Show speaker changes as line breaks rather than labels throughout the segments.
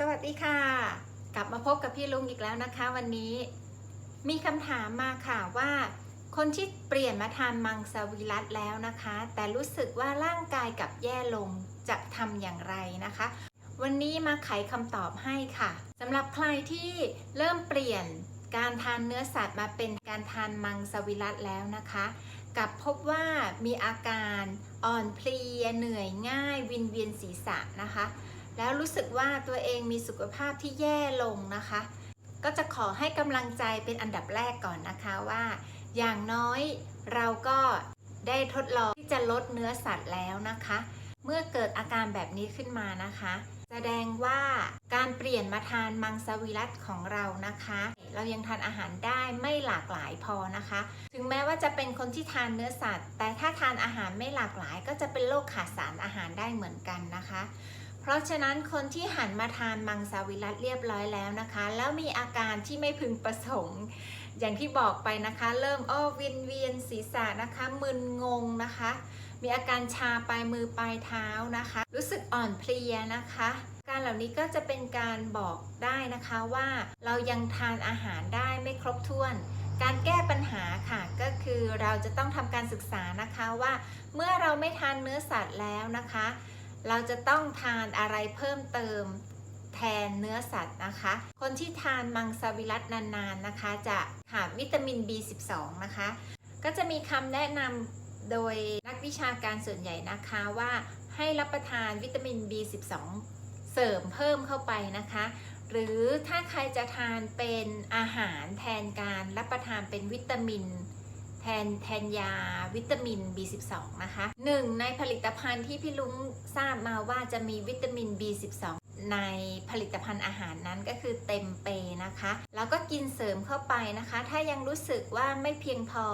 สวัสดีค่ะ กลับมาพบกับพี่ลุงอีกแล้วนะคะ วันนี้มีคำถามมาค่ะว่า คนที่เปลี่ยนมาทานมังสวิรัตแล้วนะคะ แต่รู้สึกว่าร่างกายกับแย่ลงจะทำอย่างไรนะคะ วันนี้มาไขคำตอบให้ค่ะสำหรับใครที่เริ่มเปลี่ยนการทานเนื้อสัตว์มาเป็นการทานมังสวิรัตแล้วนะคะกับพบว่ามีอาการอ่อนเพลียเหนื่อยง่าย วินเวียนศีรษะนะคะ แล้วรู้สึกว่าตัวเองมีสุขภาพที่แย่ลงนะคะ ก็จะขอให้กำลังใจเป็นอันดับแรกก่อนนะคะว่า อย่างน้อยเราก็ได้ทดลองที่จะลดเนื้อสัตว์แล้วนะคะ เมื่อเกิดอาการแบบนี้ขึ้นมานะคะ แสดงว่าการเปลี่ยนมาทานมังสวิรัตของเรานะคะ เรายังทานอาหารได้ไม่หลากหลายพอนะคะ ถึงแม้ว่าจะเป็นคนที่ทานเนื้อสัตว์ แต่ถ้าทานอาหารไม่หลากหลาย ก็จะเป็นโรคขาดสารอาหารได้เหมือนกันนะคะ เพราะฉะนั้นคนที่หันมาทานมังสวิรัตเรียบร้อยแล้วนะคะ แล้วมีอาการที่ไม่พึงประสงค์ อย่างที่บอกไปนะคะ เริ่มอ้อวินเวียนศีรษะนะคะมึนงงนะคะ มีอาการชาปลายมือปลายเท้านะคะ รู้สึกอ่อนเพลียนะคะการเหล่านี้ก็จะเป็นการบอกได้นะคะว่าเรายังทานอาหารได้ไม่ครบถ้วน การแก้ปัญหาค่ะก็คือเราจะต้องทำการศึกษานะคะว่า เมื่อเราไม่ทานเนื้อสัตว์แล้วนะคะ เราจะต้องทานอะไรเพิ่มเติมแทนเนื้อสัตว์นะคะ คนที่ทานมังสวิรัตนานๆนะคะ จะขาดวิตามิน B12 นะคะ ก็จะมีคำแนะนำโดยนักวิชาการส่วนใหญ่นะคะว่าให้รับประทานวิตามิน B12 เสริมเพิ่มเข้าไปนะคะ หรือถ้าใครจะทานเป็นอาหารแทนการรับประทานเป็นวิตามิน แทนแทนยาวิตามิน B12 นะคะหนึ่งในผลิตภัณฑ์ที่พี่ลุงทราบมาว่าจะมีวิตามิน B12 ในผลิตภัณฑ์อาหารนั้นก็คือเต็มเปนะคะ แล้วก็กินเสริมเข้าไปนะคะ ถ้ายังรู้สึกว่าไม่เพียงพอ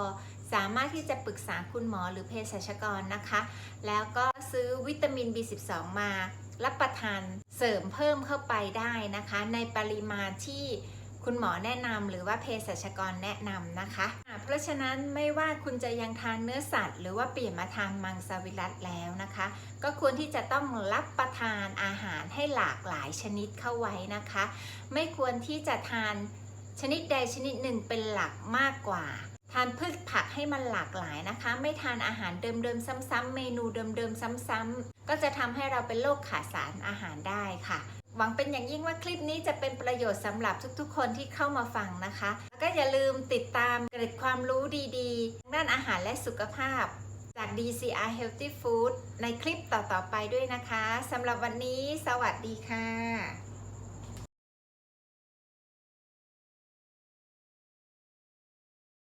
สามารถที่จะปรึกษาคุณหมอหรือเภสัชกรนะคะ แล้วก็ซื้อวิตามิน B12 มารับประทานเสริมเพิ่มเข้าไปได้นะคะ ในปริมาณที่ คุณหมอแนะนำหรือว่าเภสัชกรแนะนำนะคะเพราะฉะนั้นไม่ว่าคุณจะยังทานเนื้อสัตว์ หรือว่าเปลี่ยนมาทานมังสวิรัตแล้วนะคะ ก็ควรที่จะต้องรับประทานอาหารให้หลากหลายชนิดเข้าไว้นะคะ ไม่ควรที่จะทานชนิดใดชนิดหนึ่งเป็นหลักมากกว่าทานพืชผักให้มันหลากหลายนะคะ ไม่ทานอาหารเดิมๆ ซ้ำๆเมนูเดิมๆ ซ้ำๆก็จะทำให้เราเป็นโรคขาดสารอาหารได้ค่ะ วังเป็นอย่างยิ่งว่าคลิปนี้จะเป็นประโยชน์สำหรับทุกๆ คนที่เข้ามาฟังนะคะแล้วก็อย่าลืมติดตามเกร็ดความรู้ดีๆ ด้านอาหารและสุขภาพ จาก DCR Healthy Food ในคลิปต่อๆไปด้วยนะคะสำหรับวันนี้ สวัสดีค่ะ